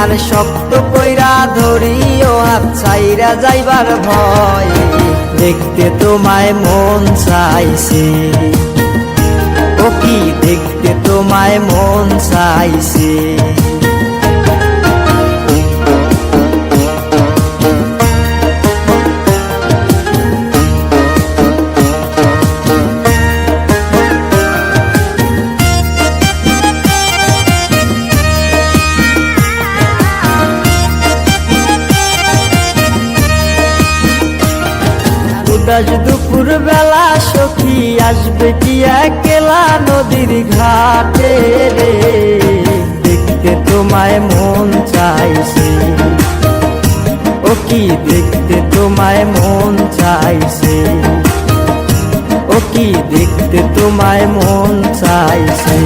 আর শক্ত কইরা ধরিও হাত চাইরা যাইবার ভয়। দেখতে তোমায় মন চাইছে। ও কি দেখতে তোমায় মন চাইছে? উদাস দুপুর বেলা সখী আসবে কি একলা নদীর ঘাটে রে? দেখতে তোমায় মন চাইছে। ও কি দেখতে তোমায় মন চাইছে? ও কি দেখতে তোমায় মন চাইছে?